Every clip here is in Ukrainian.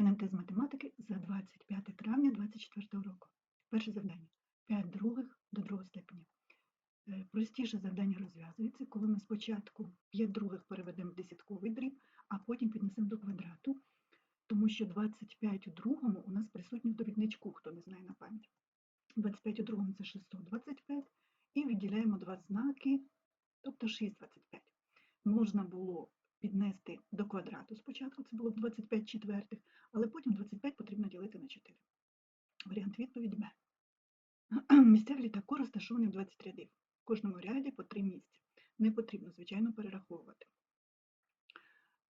НМТ з математики за 25 травня 2024 року. Перше завдання. 5 других до другого степеня. Е, Простіше завдання розв'язується, коли ми спочатку 5 других переведемо в десятковий дріб, а потім піднесемо до квадрату, тому що 25 у другому у нас присутній в довідничку, хто не знає на пам'ять. 25 у другому це 625, і відділяємо два знаки, тобто 625. Можна було піднести до квадрату спочатку, це було б 25 четвертих, але потім 25 потрібно ділити на 4. Варіант відповіді Б. Місця в літаку розташовані в 20 рядів. В кожному ряді по 3 місця. Не потрібно, звичайно, перераховувати.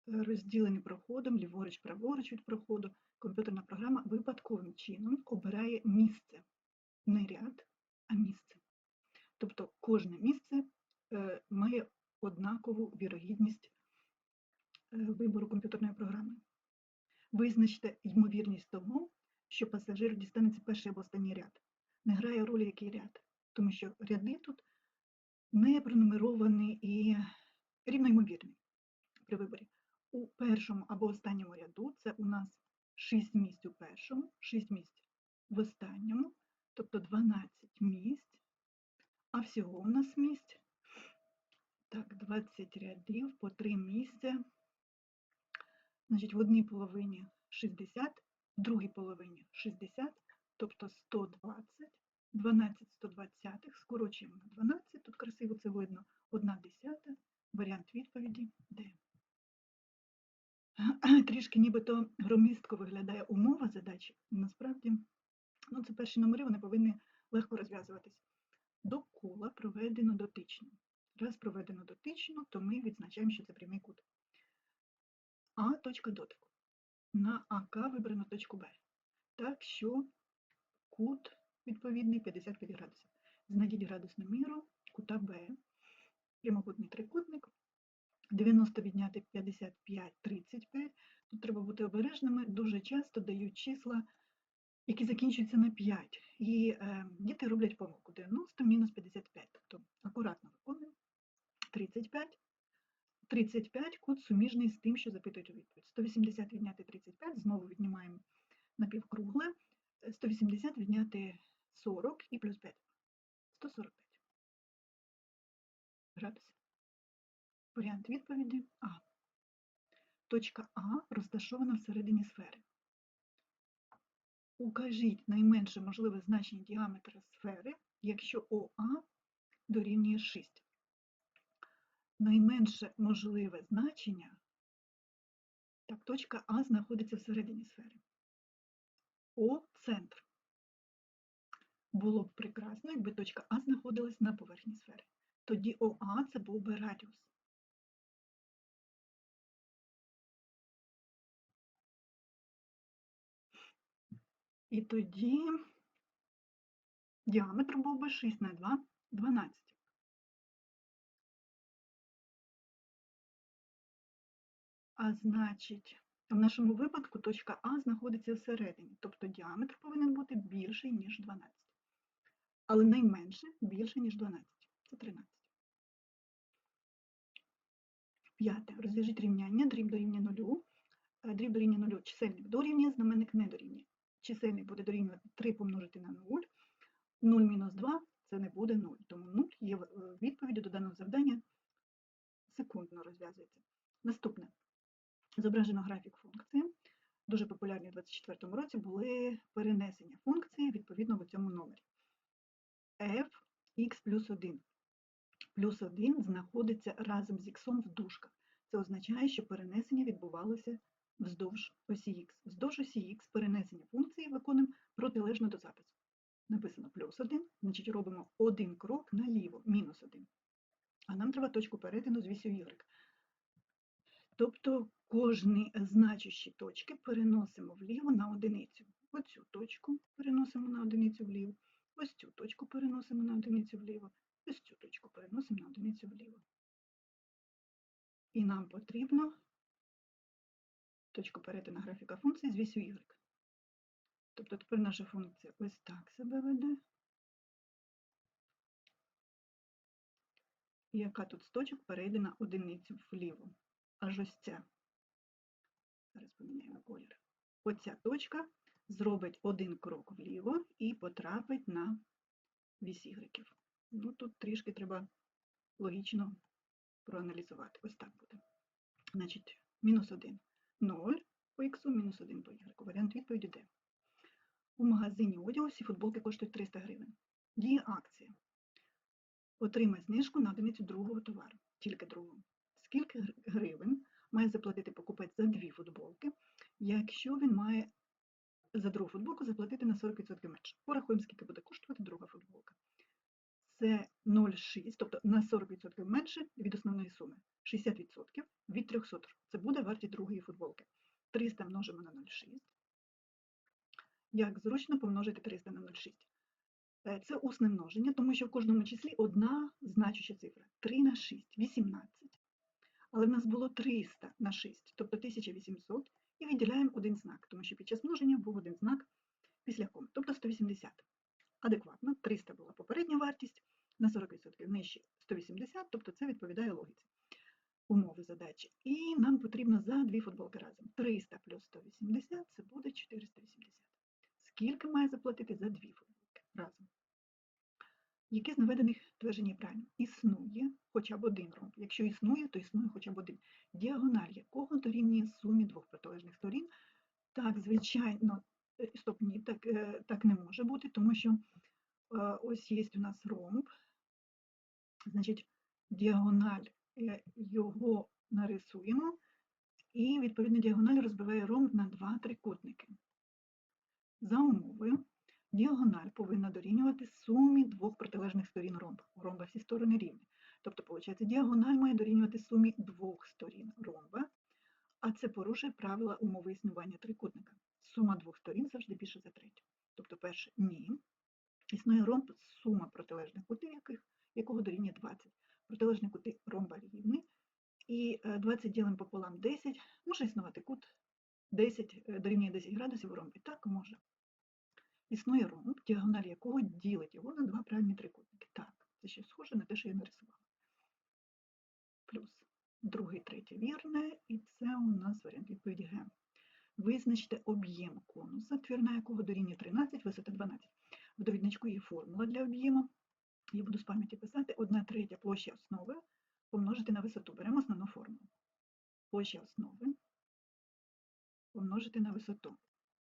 Розділені проходом, ліворуч, праворуч від проходу, комп'ютерна програма випадковим чином обирає місце. Не ряд, а місце. Тобто кожне місце е, має однакову вірогідність Визначте ймовірність того, що пасажиру дістанеться перший або останній ряд. Не грає ролі який ряд, тому що ряди тут не пронумеровані і рівноймовірні при виборі. У першому або останньому ряду це у нас 6 місць у першому, 6 місць в останньому, тобто 12 місць, а всього у нас місць. Так, 20 рядів по 3 місця. Значить, в одній половині 60, другій половині 60, тобто 120, 12 120, скорочуємо на 12, тут красиво це видно, 1 десята, варіант відповіді Д. Трішки нібито громістко виглядає умова задачі, насправді, ну це перші номери, вони повинні легко розв'язуватись. До кола проведено дотично. Раз проведено дотично, то ми відзначаємо, що це прямий кут. А точка дотику. На АК вибрано точку Б. Так що кут відповідний 55 градусів. Знайдіть градусну міру кута Б. Прямокутний трикутник. 90 відняти 55, 35. Тут треба бути обережними. Дуже часто дають числа, які закінчуються на 5. І е, діти роблять помилку. 90 мінус 55. Тобто акуратно виконуємо. 35. 35 кут суміжний з тим, що запитують у відповідь. 180 відняти 35, знову віднімаємо напівкругле. 180 відняти 40 і плюс 5. 145 градусів. Варіант відповіді А. Точка А розташована всередині сфери. Укажіть найменше можливе значення діаметра сфери, якщо ОА дорівнює 6. Найменше можливе значення, так, точка А знаходиться всередині сфери. О центр. Було б прекрасно, якби точка А знаходилась на поверхні сфери. Тоді ОА це був би радіус. І тоді діаметр був би 6 на 2 12. А значить, в нашому випадку точка А знаходиться всередині, тобто діаметр повинен бути більший, ніж 12. Але найменше більше, ніж 12. Це 13. П'яте. Розв'яжіть рівняння, дріб дорівнює нулю. Е, Дріб дорівнює нулю, чисельник дорівнює, знаменник не дорівнює. Чисельник буде дорівнювати 3 помножити на 0. 0 мінус 2 це не буде 0. Тому 0 є е, відповіддю до даного завдання секундно розв'язується. Наступне. Зображено графік функції. Дуже популярні у 2024 році були перенесення функції відповідно в цьому номері. f x плюс 1. Плюс 1 знаходиться разом з х в дужках. Це означає, що перенесення відбувалося вздовж осі х. Вздовж осі х перенесення функції виконуємо протилежно до запису. Написано плюс 1, значить робимо один крок наліво, мінус 1. А нам треба точку перетину з вісю y. Тобто кожні значущі точки переносимо вліво на одиницю. Оцю точку переносимо на одиницю вліво, ось цю точку переносимо на одиницю вліво, ось цю точку переносимо на одиницю вліво. І нам потрібно точку перетину графіка функції з вісю y. Тобто тепер наша функція ось так себе веде. Яка тут з точок перейде на одиницю вліво? Аж ось ця. Зараз поміняємо колір. оця точка зробить один крок вліво і потрапить на вісь ігреків. Ну, тут трішки треба логічно проаналізувати. Ось так буде. Значить, мінус 1 – 0 по х, мінус 1 по y. Варіант відповіді Д. У магазині одягу всі футболки коштують 300 гривень. Діє акція. Отримай знижку на одиницю другого товару, тільки другого. Скільки гр- гривень має заплатити покупець за дві футболки, якщо він має за другу футболку заплатити на 40% менше? Порахуємо, скільки буде коштувати друга футболка. Це 0,6, тобто на 40% менше від основної суми. 60% від 300. Це буде вартість другої футболки. 300 множимо на 0,6. Як зручно помножити 300 на 0,6? Е, Це усне множення, тому що в кожному числі одна значуща цифра. 3 на 6 – 18. Але в нас було 300 на 6, тобто 1800, і відділяємо один знак, тому що під час множення був один знак після коми, тобто 180. Адекватно, 300 була попередня вартість, на 40% нижче 180, тобто це відповідає логіці умови задачі. І нам потрібно за дві футболки разом. 300 плюс 180 це буде 480. Скільки має заплатити за дві футболки разом? Яке з наведених тверджень є правильно? Існує хоча б один ромб. Якщо існує, то існує хоча б один. Діагональ якого дорівнює сумі двох протилежних сторін? Так, звичайно, е, стоп, ні, так, е, так не може бути, тому що е, ось є у нас ромб, значить, діагональ його нарисуємо, і відповідно діагональ розбиває ромб на два трикутники. За умовою, діагональ повинна дорівнювати сумі двох протилежних сторін ромба. У ромба всі сторони рівні. Тобто, виходить, діагональ має дорівнювати сумі двох сторін ромба, а це порушує правила умови існування трикутника. Сума двох сторін завжди більше за третю. Тобто, перше ні. Існує ромб, сума протилежних кутів, яких, якого дорівнює 20. Протилежні кути ромба рівні. І е, 20 ділимо пополам 10. Може існувати кут 10 е, дорівнює 10 градусів у ромбі. Так, може. Існує ромб, діагональ якого ділить його на два правильні трикутники. Так, це ще схоже на те, що я нарисувала. Плюс другий, третє вірне, і це у нас варіант відповіді Г. Визначте об'єм конуса, твірна якого дорівнює 13, висота 12. В довідничку є формула для об'єму. Я буду з пам'яті писати 1 третя площа основи помножити на висоту. Беремо основну формулу. Площа основи помножити на висоту.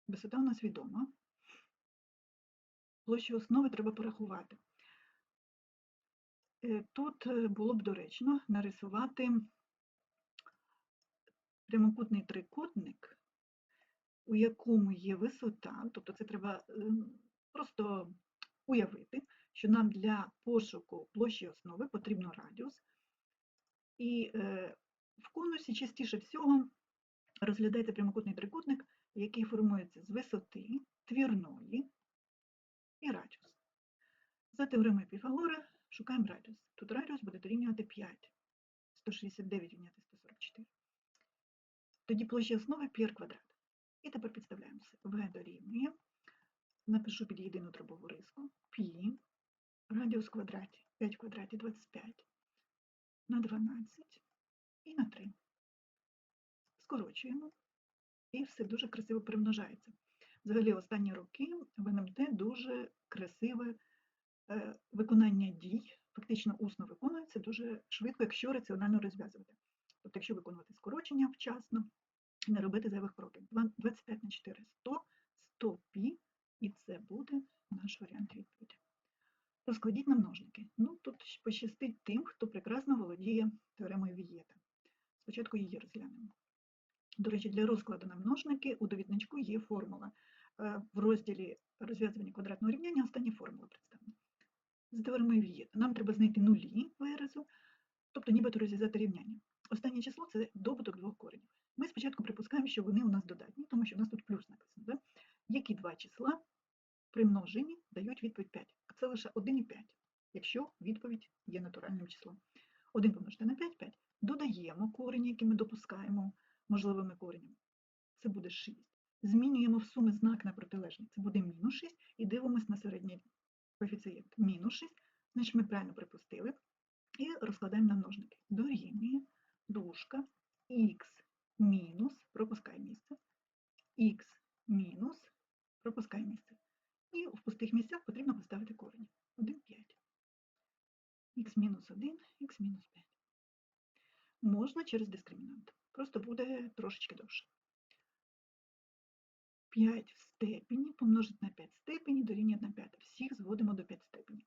Висота у нас відома. Площу основи треба порахувати. Е, Тут е, було б доречно нарисувати прямокутний трикутник, у якому є висота, тобто це треба ем, просто уявити, що нам для пошуку площі основи потрібно радіус. І е, в конусі частіше всього розглядається прямокутний трикутник, який формується з висоти твірної і радіус. За теоремою Піфагора шукаємо радіус. Тут радіус буде дорівнювати 5. 169 відняти 144. Тоді площа основи πr квадрат. І тепер підставляємо все. В дорівнює. Напишу під єдину дробову риску. Π радіус в квадраті. 5 в квадраті 25 на 12 і на 3. Скорочуємо. І все дуже красиво примножається. Взагалі, останні роки в НМТ дуже красиве е, виконання дій, фактично усно виконується дуже швидко, якщо раціонально розв'язувати. Тобто, якщо виконувати скорочення вчасно, не робити зайвих кроків. 25 на 4 – 100, 100 пі, і це буде наш варіант відповіді. Розкладіть на множники. Ну, тут пощастить тим, хто прекрасно володіє теоремою Вієта. Спочатку її розглянемо. До речі, для розкладу на у довідничку є формула. Е, В розділі розв'язування квадратного рівняння остання формула представлена. Теоремою Вієта нам треба знайти нулі виразу, тобто нібито розв'язати рівняння. Останнє число це добуток двох коренів. Ми спочатку припускаємо, що вони у нас додатні, тому що у нас тут плюс написано. Да? Які два числа при множенні дають відповідь 5? А це лише 1 і 5, якщо відповідь є натуральним числом. 1 помножити на 5 – 5. Додаємо корені, які ми допускаємо можливими коренями. Це буде 6. Змінюємо в суми знак на протилежний. Це буде мінус 6 і дивимося на середній коефіцієнт. Мінус 6, значить ми правильно припустили. І розкладаємо на множники. Дорівнює дужка х мінус, пропускай місце, х мінус, пропускай місце. І в пустих місцях потрібно поставити корені. 1, 5. х мінус 1, х мінус 5. Можна через дискримінант. Просто буде трошечки довше. 5 в степені помножити на 5 в степені дорівнює 1 п'ята. Всіх зводимо до 5 степені.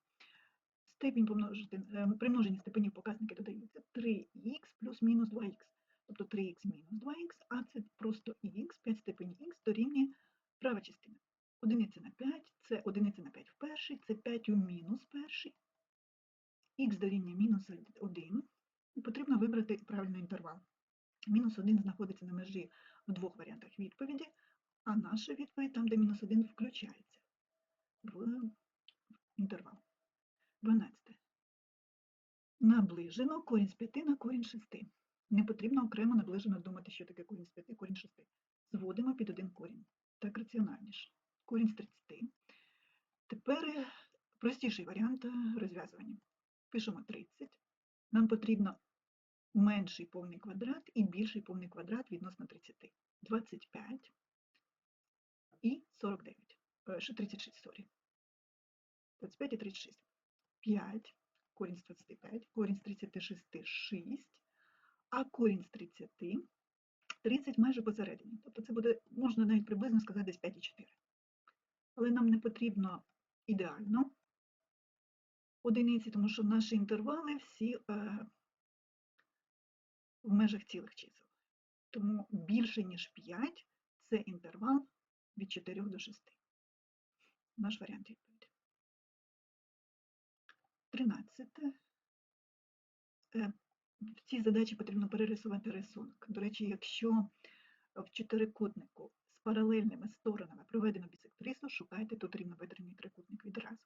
Степінь помножити, е, при степенів показники додаються 3х плюс мінус 2х. Тобто 3х мінус 2х, а це просто х, 5 степені х дорівнює права частина. Одиниця на 5, це одиниця на 5 в перший, це 5 у мінус перший. х дорівнює мінус 1. І потрібно вибрати правильний інтервал. Мінус 1 знаходиться на межі в двох варіантах відповіді, а наша відповідь там, де мінус 1 включається в інтервал. 12. Наближено корінь з 5 на корінь 6. Не потрібно окремо наближено думати, що таке корінь з 5, корінь 6. Зводимо під один корінь. Так раціональніше. Корінь з 30. Тепер е, простіший варіант е, розв'язування. Пишемо 30. Нам потрібно менший повний квадрат і більший повний квадрат відносно 30. 25 і 49. Е, 36, сорі. 25 і 36. 5, корінь з 25, корінь з 36 – 6, а корінь з 30 – 30 майже посередині. Тобто це буде, можна навіть приблизно сказати, десь 5,4. Але нам не потрібно ідеально одиниці, тому що наші інтервали всі е, в межах цілих чисел. Тому більше, ніж 5 – це інтервал від 4 до 6. Наш варіант відповіді. 13. Е, В цій задачі потрібно перерисувати рисунок. До речі, якщо в чотирикутнику з паралельними сторонами проведено бісектрису, шукайте тут рівнобедрений трикутник відразу.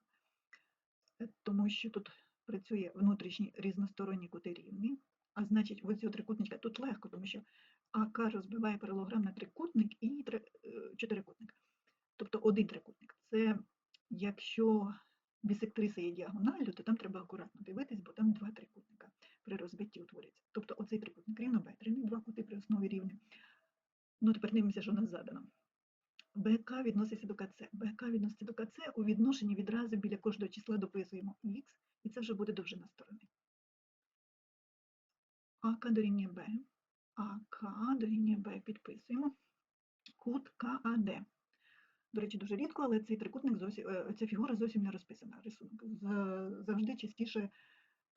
Е, Тому що тут працює внутрішні різносторонні кути рівні, а значить, в цього трикутничка тут легко, тому що АК розбиває паралограм на трикутник і е, чотирикутник. Тобто один трикутник. Це якщо бісектриса є діагоналлю, то там треба акуратно дивитись, бо там два трикутника при розбитті утворюється. Тобто оцей трикутник рівнобедрений, два кути при основі рівні. Ну, тепер дивимося, що у нас задано. БК відноситься до КЦ. БК відноситься до КЦ у відношенні відразу біля кожного числа дописуємо х, і це вже буде довжина сторони. АК дорівнює Б. АК дорівнює Б. Підписуємо. Кут КАД. До речі, дуже рідко, але цей трикутник е, ця фігура зовсім не розписана. Рисунок. Завжди частіше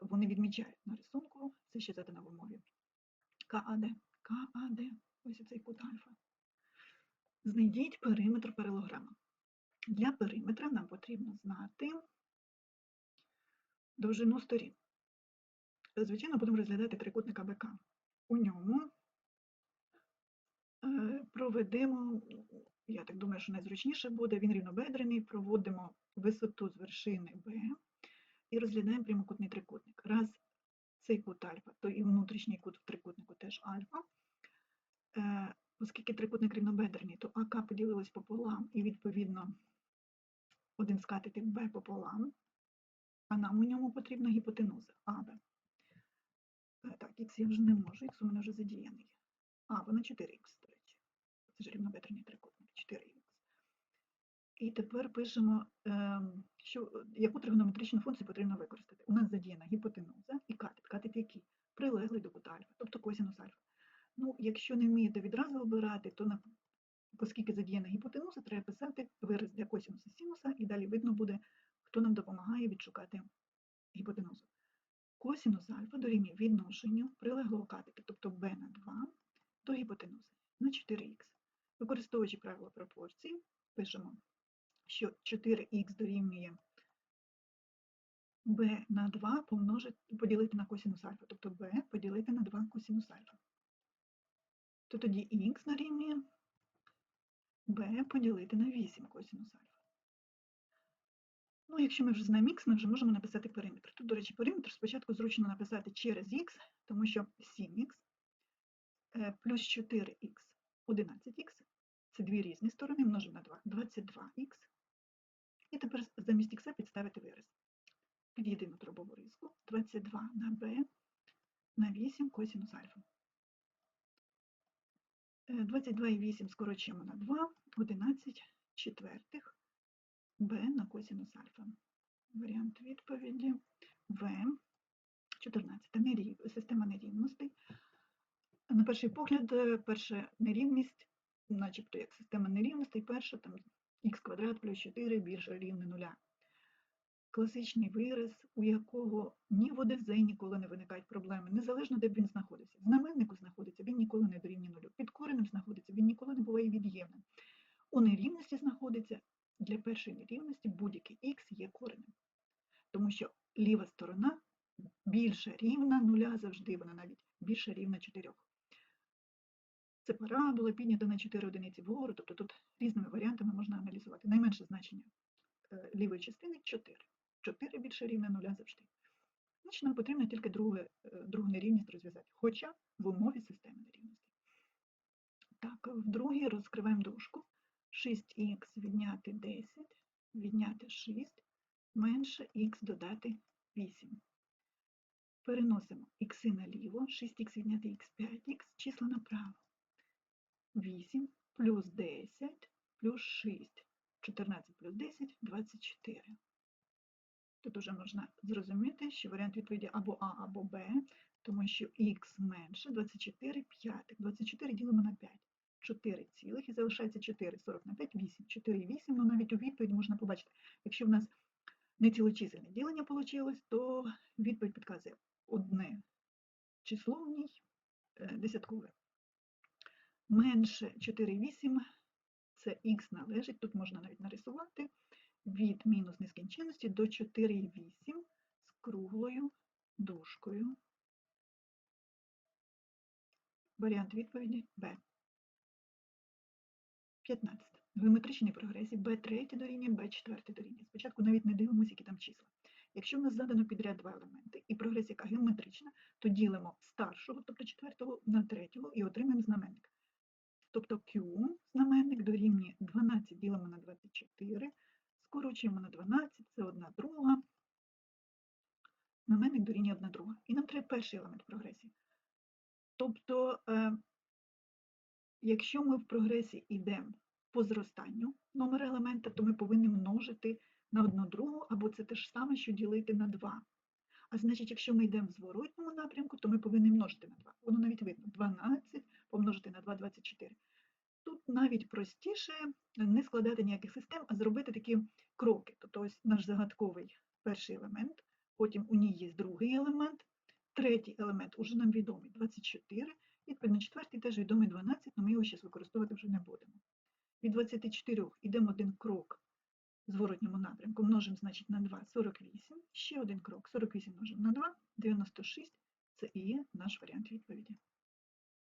вони відмічають на рисунку. Це ще задано в умові. КАД. КАД. Ось цей кут альфа. Знайдіть периметр паралограма. Для периметра нам потрібно знати довжину сторін. Звичайно, будемо розглядати трикутник АБК. У ньому е, проведемо, я так думаю, що найзручніше буде, він рівнобедрений, проводимо висоту з вершини Б і розглядаємо прямокутний трикутник. Раз цей кут альфа, то і внутрішній кут в трикутнику теж альфа. Е, Оскільки трикутник рівнобедрений, то АК поділилось пополам і, відповідно, один скатити Б пополам, а нам у ньому потрібна гіпотенуза АБ. Е, Так, х я вже не можу, х у мене вже задіяний. А, вона 4х, до речі. Це ж рівнобедрений трикутник, 4х. І тепер пишемо, ем, що, яку тригонометричну функцію потрібно використати. У нас задіяна гіпотенуза і катет. Катет який? Прилеглий до кута альфа, тобто косінус альфа. Ну, якщо не вмієте відразу обирати, то на, оскільки задіяна гіпотенуза, треба писати вираз для косінуса синуса, і далі видно буде, хто нам допомагає відшукати гіпотенузу. Косінус альфа дорівнює відношенню прилеглого катету, тобто b на 2, до гіпотенузи на 4х. Використовуючи правило пропорцій, пишемо, що 4х дорівнює b на 2 помножити, поділити на косінус альфа, тобто b поділити на 2 косінус альфа. То тоді х дорівнює b поділити на 8 косінус альфа. Ну, якщо ми вже знаємо х, ми вже можемо написати периметр. Тут, до речі, периметр спочатку зручно написати через х, тому що 7х е, плюс 4х 11х це дві різні сторони, множимо на 2, 22х. І тепер замість х підставити вираз. Під єдину дробову риску 22 на b на 8 косінус альфа. Е, 22 і 8 скорочуємо на 2, 11 четвертих b на косінус альфа. Варіант відповіді В. 14. Нерів... Система нерівностей. На перший погляд, е, перша нерівність, начебто як система нерівностей, перша там х квадрат плюс 4 більше рівне нуля. Класичний вираз, у якого ні в ОДЗ ніколи не виникають проблеми, незалежно де б він знаходиться. В знаменнику знаходиться, він ніколи не дорівнює нулю. Під коренем знаходиться, він ніколи не буває від'ємним. У нерівності знаходиться для першої нерівності будь-який х є коренем. Тому що ліва сторона більша рівна нуля завжди, вона навіть більша рівна 4. Це парабола піднята на 4 одиниці вгору, тобто тут різними варіантами можна аналізувати. Найменше значення е, лівої частини 4. 4 більше рівня нуля завжди. Значить, нам потрібно тільки друге, е, другу нерівність розв'язати, хоча в умові системи нерівності. Так, в другій розкриваємо дужку. 6х відняти 10, відняти 6, менше х додати 8. Переносимо х наліво, 6х відняти х 5х, числа направо. 8 плюс 10 плюс 6. 14 плюс 10 – 24. Тут вже можна зрозуміти, що варіант відповіді або А, або Б, тому що х менше 24 п'ятих. 24 ділимо на 5. 4 цілих і залишається 4, 40 на 5, 8. 4 і 8, ну навіть у відповіді можна побачити. Якщо в нас не цілочисельне ділення вийшло, то відповідь підказує одне число в ній е, десяткове. Менше 4,8 це х належить, тут можна навіть нарисувати, від мінус нескінченності до 4,8 з круглою дужкою. Варіант відповіді Б. 15. В геометричній прогресії b3 дорівнює b4 дорівнює. Спочатку навіть не дивимося, які там числа. Якщо в нас задано підряд два елементи, і прогресія яка геометрична, то ділимо старшого, тобто четвертого, на третього і отримаємо знаменник. Тобто Q знаменник дорівнює 12 ділимо на 24, скорочуємо на 12, це одна друга. Знаменник дорівнює одна друга. І нам треба перший елемент прогресії. Тобто, е, якщо ми в прогресії йдемо по зростанню номера елемента, то ми повинні множити на одну другу, або це те ж саме, що ділити на 2. А значить, якщо ми йдемо в зворотньому напрямку, то ми повинні множити на 2. Воно навіть видно. 12 помножити на 2 – 24. Тут навіть простіше не складати ніяких систем, а зробити такі кроки. Тобто ось наш загадковий перший елемент, потім у ній є другий елемент, третій елемент уже нам відомий 24, відповідно, четвертий теж відомий 12, але ми його зараз використовувати вже не будемо. Від 24 йдемо один крок в зворотньому напрямку, множимо, значить, на 2 – 48, ще один крок, 48 множимо на 2 – 96, це і є наш варіант відповіді.